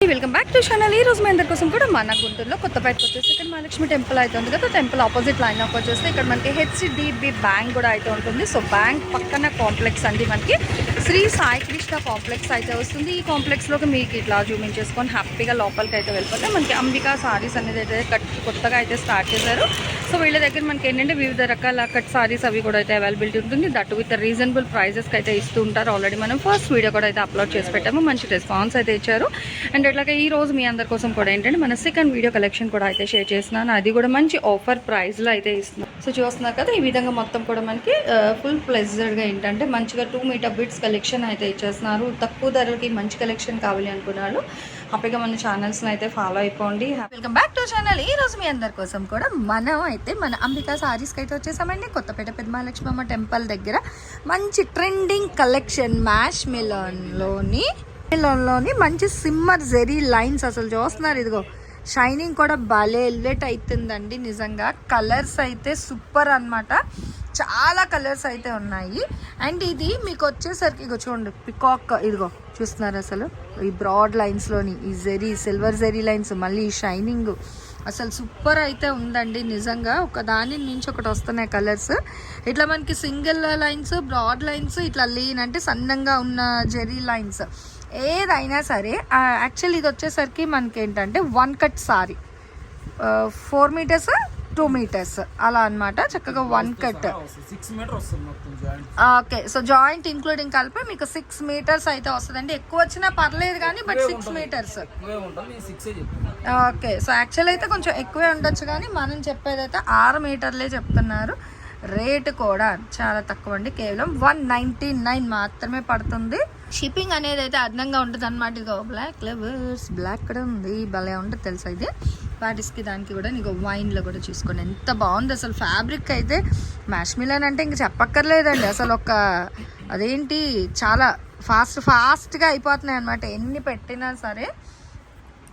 Welcome back to channel ఈ రోజు మీ అందరి కోసం కూడా మన గుంటూరులో కొత్తపేటకు వచ్చేసి ఇక్కడ మహాలక్ష్మి టెంపుల్ అయితే ఉంది కదా. టెంపుల్ ఆపోజిట్ లైన్ ఆఫ్ వచ్చేసి ఇక్కడ మనకి హెచ్డిబి బ్యాంక్ కూడా అయితే ఉంటుంది. సో బ్యాంక్ పక్కన కాంప్లెక్స్ అండి మనకి. శ్రీ సాయి కృష్ణ కాంప్లెక్స్ అయితే వస్తుంది. ఈ కాంప్లెక్స్లోకి మీకు ఇట్లా జూమింగ్ చేసుకొని హ్యాపీగా లోపలికి అయితే వెళ్ళిపోతే మనకి అంబికా సారీస్ అనేది అయితే కట్ కొత్తగా అయితే స్టార్ట్ చేశారు. సో వీళ్ళ దగ్గర మనకి ఏంటంటే వివిధ రకాల కట్ సారీస్ అవి కూడా అయితే అవైలబిలిటీ ఉంటుంది. దట్ విత్ రీజనబుల్ ప్రైజెస్కి అయితే ఇస్తూ ఉంటారు. ఆల్రెడీ మనం ఫస్ట్ వీడియో కూడా అయితే అప్లోడ్ చేసి పెట్టాము. మంచి రెస్పాన్స్ అయితే ఇచ్చారు. అండ్ అట్లాగే ఈ రోజు మీ అందరి కోసం కూడా ఏంటంటే మన సెకండ్ వీడియో కలెక్షన్ కూడా అయితే షేర్ చేస్తున్నాను. అది కూడా మంచి ఆఫర్ ప్రైస్లో అయితే ఇస్తున్నాను సో చూస్తున్నారు కదా ఈ విధంగా మొత్తం కూడా మనకి ఫుల్ ప్లెజర్డ్గా ఏంటంటే మంచిగా టూ మీటర్ బిట్స్ కలెక్షన్ అయితే ఇచ్చేస్తున్నారు. తక్కువ ధరలకి మంచి కలెక్షన్ కావాలి అనుకున్నారు హ్యాపీగా మన ఛానల్స్ని అయితే ఫాలో అయిపోండి. వెల్కమ్ బ్యాక్ టు ఛానల్ ఈ రోజు మీ అందరి కోసం కూడా మనం అయితే మన అంబికా సారీస్కి అయితే వచ్చేసామండి. కొత్తపేట పెద్దమహాలక్ష్మమ్మ టెంపుల్ దగ్గర మంచి ట్రెండింగ్ కలెక్షన్ మ్యాష్ మిలన్లోని మిలన్లోని మంచి సిమ్మర్ జెరీ లైన్స్ అసలు చూస్తున్నారు. ఇదిగో షైనింగ్ కూడా భలే ఎల్లేట్ అవుతుందండి నిజంగా. కలర్స్ అయితే సూపర్ అన్నమాట. చాలా కలర్స్ అయితే ఉన్నాయి. అండ్ ఇది మీకు వచ్చేసరికి ఇగో చూడండి పికాక్ ఇదిగో చూస్తున్నారు అసలు? ఈ బ్రాడ్ లైన్స్లోని ఈ జెరీ సిల్వర్ జెరీ లైన్స్ మళ్ళీ ఈ షైనింగ్ అసలు సూపర్ అయితే ఉందండి నిజంగా. ఒక దాని నుంచి ఒకటి వస్తున్నాయి కలర్స్ ఇట్లా మనకి సింగిల్ లైన్స్ బ్రాడ్ లైన్స్ ఇట్లా లేనంటే సన్నంగా ఉన్న జెరీ లైన్స్ ఏదైనా సరే యాక్చువల్ ఇది వచ్చేసరికి మనకి ఏంటంటే one cut sorry four meters two meters అలా అన్నమాట. చక్కగా one cut okay so joint including కలిపి మీకు సిక్స్ మీటర్స్ అయితే వస్తుందండి. ఎక్కువ వచ్చినా పర్లేదు కానీ but six metres okay so actual అయితే కొంచెం ఎక్కువే ఉండొచ్చు కానీ మనం చెప్పేది అయితే ఆరు మీటర్లే చెప్తున్నారు. రేటు కూడా చాలా తక్కువ అండి కేవలం వన్ నైంటీ నైన్ మాత్రమే పడుతుంది. షిప్పింగ్ అనేది అయితే అదనంగా ఉంటుంది అనమాట ఇదిగో బ్లాక్ లెవర్స్ బ్లాక్ కూడా ఉంది. భలే ఉంటుంది తెలుసా ఇది? వాటిస్కి దానికి కూడా నీకు వైన్లో కూడా చూసుకోండి. ఎంత బాగుంది అసలు ఫ్యాబ్రిక్ అయితే. మ్యాష్మిలన్ అంటే ఇంక చెప్పక్కర్లేదండి. అసలు ఒక అదేంటి? చాలా ఫాస్ట్ ఫాస్ట్గా అయిపోతున్నాయి అనమాట ఎన్ని పెట్టినా సరే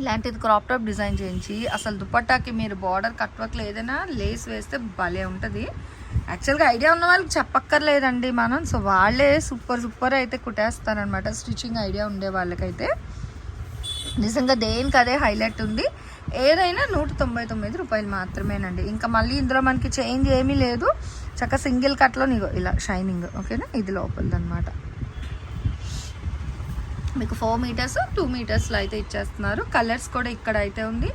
ఇలాంటిది క్రాప్ టాప్ డిజైన్ చేయించి అసలు దుపట్టాకి మీరు బార్డర్ కట్ వర్క్లో ఏదైనా లేస్ వేస్తే భలే ఉంటుంది. యాక్చువల్గా ఐడియా ఉన్న వాళ్ళకి చెప్పక్కర్లేదండి మనం. సో వాళ్ళే సూపర్ సూపర్ అయితే కుట్టేస్తారనమాట స్టిచ్చింగ్ ఐడియా ఉండే వాళ్ళకైతే. నిజంగా దేనికి అదే హైలైట్ ఉంది. ఏదైనా నూట తొంభై తొమ్మిది రూపాయలు మాత్రమేనండి. ఇంకా మళ్ళీ ఇందులో మనకి చేంజ్ ఏమీ లేదు. చక్క సింగిల్ కట్లో నీకు ఇలా షైనింగ్ ఓకేనా ఇది లోపలిదన్నమాట. మీకు ఫోర్ మీటర్స్ టూ మీటర్స్లో అయితే ఇచ్చేస్తున్నారు. కలర్స్ కూడా ఇక్కడ అయితే ఉంది.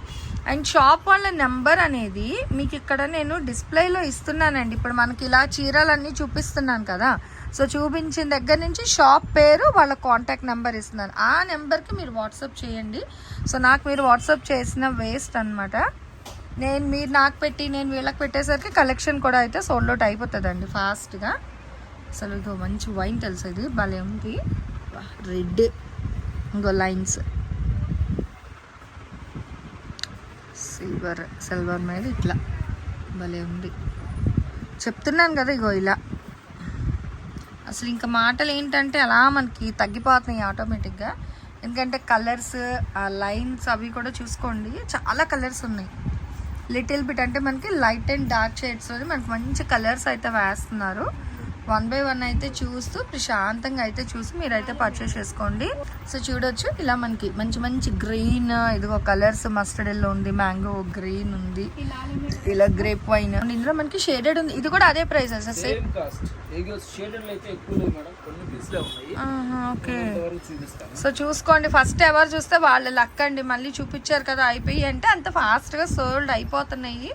అండ్ షాప్ వాళ్ళ నెంబర్ అనేది మీకు ఇక్కడ నేను డిస్ప్లేలో ఇస్తున్నానండి. ఇప్పుడు మనకి ఇలా చీరలన్నీ చూపిస్తున్నాను కదా. సో చూపించిన దగ్గర నుంచి షాప్ పేరు వాళ్ళ కాంటాక్ట్ నెంబర్ ఇస్తున్నాను. ఆ నెంబర్కి మీరు వాట్సాప్ చేయండి. సో నాకు మీరు వాట్సాప్ చేసిన వేస్ట్ అనమాట నేను మీరు నాకు పెట్టి నేను వీళ్ళకి పెట్టేసరికి కలెక్షన్ కూడా అయితే సోల్డ్ అవుట్ అయిపోతుందండి ఫాస్ట్గా. అసలు ఇదో మంచి వైన్ తెలుసు ఇది? భలే ఉంది. రెడ్. ఇంకో లైన్స్. సిల్వర్ సిల్వర్ మీద ఇట్లా. భలే ఉంది. చెప్తున్నాను కదా ఇగో ఇలా. అసలు ఇంకా మాటలు ఏంటంటే అలా మనకి తగ్గిపోతున్నాయి ఆటోమేటిక్గా. ఎందుకంటే కలర్స్ ఆ లైన్స్ అవి కూడా చూసుకోండి. చాలా కలర్స్ ఉన్నాయి. లిటిల్ బిట్ అంటే మనకి లైట్ అండ్ డార్క్ షేడ్స్ మనకి మంచి కలర్స్ అయితే వేస్తున్నారు. వన్ బై వన్ అయితే చూస్తూ ప్రశాంతంగా అయితే చూసి మీరైతే పర్చేస్ చేసుకోండి. సో చూడొచ్చు ఇలా మనకి మంచి మంచి గ్రీన్ ఇదిగో కలర్స్ మస్టర్డ్ ఎల్లో ఉంది మ్యాంగో గ్రీన్ ఉంది ఇలా గ్రేప్ వైన్ ఇందులో మనకి షేడెడ్ ఉంది. ఇది కూడా అదే ప్రైస్ సేమ్ ఓకే. సో చూసుకోండి. ఫస్ట్ ఎవరు చూస్తే వాళ్ళ లక్ అండి. మళ్ళీ చూపించారు కదా అయిపోయి అంటే అంత ఫాస్ట్గా సోల్డ్ అయిపోతున్నాయి.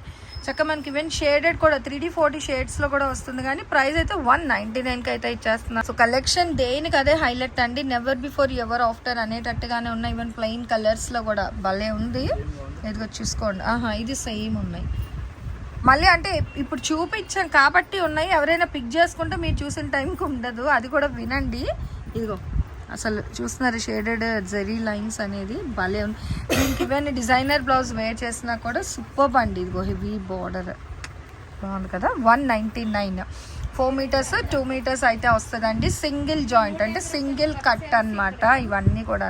చక్క మనకి ఈవెన్ షేడెడ్ కూడా త్రీ డి ఫోర్టీ షేడ్స్లో కూడా వస్తుంది. కానీ ప్రైస్ అయితే వన్ నైంటీ నైన్కి అయితే ఇచ్చేస్తున్నా. సో కలెక్షన్ దేనికి అదే హైలైట్ అండి? నెవర్ బిఫోర్ ఎవర్ ఆఫ్టర్ అనేటట్టుగానే ఉన్నాయి ఈవెన్ ప్లెయిన్ కలర్స్లో కూడా భలే ఉంది. ఇదిగో చూసుకోండి. ఆహా ఇది సేమ్ ఉన్నాయి. మళ్ళీ అంటే ఇప్పుడు చూపించాం కాబట్టి ఉన్నాయి. ఎవరైనా పిక్ చేసుకుంటే మీరు చూసిన టైంకి ఉండదు. అది కూడా వినండి. ఇదిగో. అసలు చూస్తున్నారు షేడెడ్ జెరీ లైన్స్ అనేది. భలే ఉంది దీనికి ఇవన్నీ డిజైనర్ బ్లౌజ్ వేర్ చేసినా కూడా సూపర్ అండి. ఇదిగో హెవీ బార్డర్. బాగుంది కదా? One ninety nine. Four metres two metres అయితే వస్తుందండి. సింగిల్ జాయింట్ అంటే సింగిల్ కట్ అనమాట ఇవన్నీ కూడా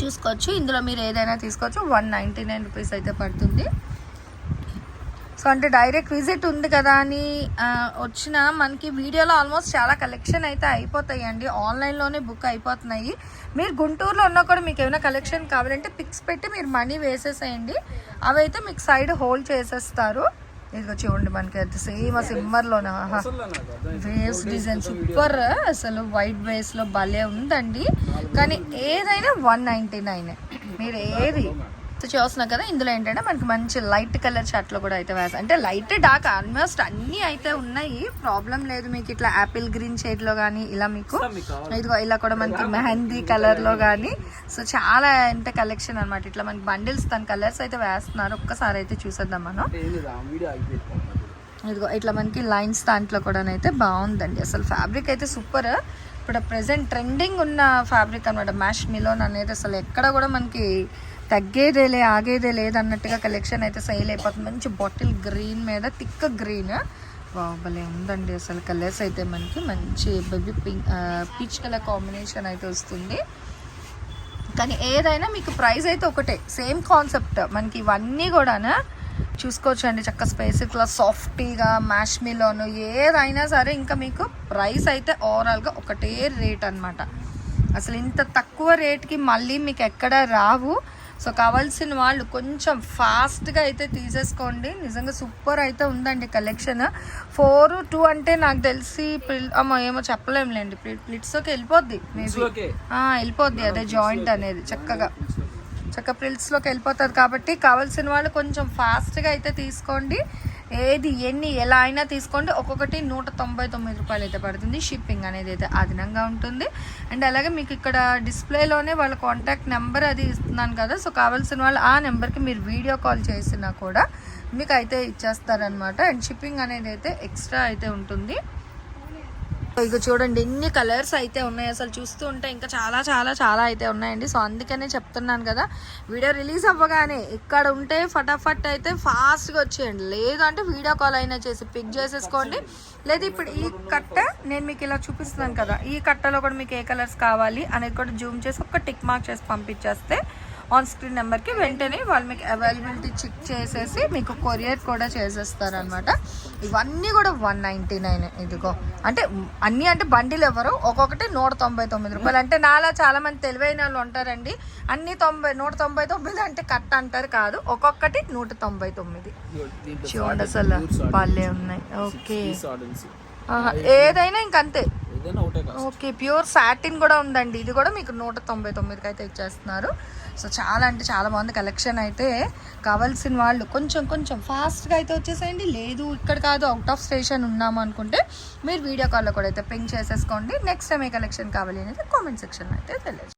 చూసుకోవచ్చు. ఇందులో మీరు ఏదైనా తీసుకోవచ్చు. వన్ నైంటీ నైన్ రూపీస్ అయితే పడుతుంది. సో అంటే డైరెక్ట్ విజిట్ ఉంది కదా అని వచ్చిన మనకి వీడియోలో ఆల్మోస్ట్ చాలా కలెక్షన్ అయితే అయిపోతాయండి. ఆన్లైన్లోనే బుక్ అయిపోతున్నాయి. మీరు గుంటూరులో ఉన్నా కూడా మీకు ఏమైనా కలెక్షన్ కావాలంటే పిక్స్ పెట్టి మీరు మనీ వేసేసేయండి. అవైతే మీకు సైడ్ హోల్డ్ చేసేస్తారు. ఇదిగో చూడండి మనకి అది సేమ్ సిమ్మర్లోనే? ఆహా. Waves design super. అసలు వైట్ వేస్లో భలే ఉందండి. కానీ ఏదైనా వన్ నైంటీ నైన్. మీరు ఏది సో చూస్తున్నాం కదా ఇందులో ఏంటంటే మనకి మంచి లైట్ కలర్ షర్ట్లు కూడా అయితే వేస్తాయి అంటే లైట్ డార్క్ ఆల్మోస్ట్ అన్నీ అయితే ఉన్నాయి. ప్రాబ్లం లేదు మీకు ఇట్లా యాపిల్ గ్రీన్ షేడ్లో కానీ ఇలా మీకు ఇదిగో ఇలా కూడా మనకి మెహందీ కలర్లో కానీ సో చాలా అంటే కలెక్షన్ అన్నమాట. ఇట్లా మనకి బండిల్స్ తన కలర్స్ అయితే వేస్తున్నారు. ఒక్కసారి అయితే చూసేద్దాం మనం. ఇదిగో ఇట్లా మనకి లైన్స్ దాంట్లో కూడా అయితే బాగుందండి. అసలు ఫ్యాబ్రిక్ అయితే సూపర్ ఇప్పుడు ప్రజెంట్ ట్రెండింగ్ ఉన్న ఫ్యాబ్రిక్ అనమాట మ్యాష్ మిలోన్ అనేది అసలు ఎక్కడ కూడా మనకి తగ్గేదేలే ఆగేదే లేదన్నట్టుగా కలెక్షన్ అయితే సేల్ అయిపోతుంది. మంచి బాటిల్ గ్రీన్ మీద థిక్ గ్రీన్ భలే ఉందండి అసలు కలర్స్ అయితే మనకి. మంచి baby pink peach colour combination అయితే వస్తుంది. కానీ ఏదైనా మీకు ప్రైస్ అయితే ఒకటే. సేమ్ కాన్సెప్ట్ మనకి ఇవన్నీ కూడానా చూసుకోవచ్చు అండి చక్క స్పేస్ ఇట్లా సాఫ్టీగా మ్యాష్ మిలోను ఏదైనా సరే ఇంకా మీకు ప్రైస్ అయితే ఓవరాల్గా ఒకటే రేట్ అన్నమాట. అసలు ఇంత తక్కువ రేట్కి మళ్ళీ మీకు ఎక్కడ రావు. సో కావాల్సిన వాళ్ళు కొంచెం ఫాస్ట్గా అయితే తీసేసుకోండి. నిజంగా సూపర్ అయితే ఉందండి కలెక్షన్. ఫోర్ టూ అంటే నాకు తెలిసి ఏమో చెప్పలేములేండి. ప్లిట్స్లోకి వెళ్ళిపోద్ది మేబీ. వెళ్ళిపోద్ది అదే జాయింట్ అనేది చక్కగా. చక్క ప్రిల్స్లోకి వెళ్ళిపోతుంది కాబట్టి కావాల్సిన వాళ్ళు కొంచెం ఫాస్ట్గా అయితే తీసుకోండి. ఏది ఎన్ని ఎలా అయినా తీసుకోండి. ఒక్కొక్కటి నూట తొంభై తొమ్మిది రూపాయలు అయితే పడుతుంది. షిప్పింగ్ అనేది అయితే అదనంగా ఉంటుంది. అండ్ అలాగే మీకు ఇక్కడ డిస్ప్లేలోనే వాళ్ళ కాంటాక్ట్ నెంబర్ అది ఇస్తున్నాను కదా. సో కావాల్సిన వాళ్ళు ఆ నెంబర్కి మీరు వీడియో కాల్ చేసినా కూడా మీకు అయితే ఇచ్చేస్తారనమాట అండ్ షిప్పింగ్ అనేది అయితే ఎక్స్ట్రా అయితే ఉంటుంది. ఇక చూడండి ఎన్ని కలర్స్ అయితే ఉన్నాయి. అసలు చూస్తూ ఉంటే ఇంకా చాలా చాలా చాలా అయితే ఉన్నాయండి. సో అందుకనే చెప్తున్నాను కదా వీడియో రిలీజ్ అవ్వగానే ఇక్కడ ఉంటే ఫటాఫట్ అయితే ఫాస్ట్గా వచ్చేయండి. లేదంటే వీడియో కాల్ అయినా చేసి పిక్ చేసేసుకోండి. లేదు ఇప్పుడు ఈ కట్ట నేను మీకు ఇలా చూపిస్తున్నాను కదా ఈ కట్టలో కూడా మీకు ఏ కలర్స్ కావాలి అనేది కూడా జూమ్ చేసి ఒక టిక్ మార్క్ చేసి పంపించేస్తే ఆన్ స్క్రీన్ నెంబర్కి వెంటనే వాళ్ళు మీకు అవైలబిలిటీ చెక్ చేసేసి మీకు కొరియర్ కూడా చేసేస్తారనమాట ఇవన్నీ కూడా వన్ నైంటీ నైన్ ఇదిగో. అంటే అన్నీ అంటే బండిలు ఎవరు? ఒక్కొక్కటి నూట తొంభై తొమ్మిది రూపాయలు. అంటే నాలా చాలా మంది తెలివైన వాళ్ళు ఉంటారండి. అన్ని తొంభై నూట తొంభై తొమ్మిది అంటే కట్ అంటారు కాదు. ఒక్కొక్కటి నూట తొంభై తొమ్మిది. చూడండి అసలు భలే ఉన్నాయి. ఓకే. ఏదైనా ఇంకంతే. ఓకే ప్యూర్ సాటిన్ కూడా ఉందండి. ఇది కూడా మీకు నూట తొంభై తొమ్మిదికి అయితే ఇచ్చేస్తున్నారు. సో చాలా అంటే చాలా బాగుంది కలెక్షన్ అయితే. కావాల్సిన వాళ్ళు కొంచెం కొంచెం ఫాస్ట్గా అయితే వచ్చేసేయండి. లేదు ఇక్కడ కాదు అవుట్ ఆఫ్ స్టేషన్ ఉన్నాము అనుకుంటే మీరు వీడియో కాల్లో కూడా అయితే పింక్ చేసేసుకోండి. నెక్స్ట్ టైం ఏ కలెక్షన్ కావాలి అనేది కామెంట్ సెక్షన్లో అయితే తెలియదు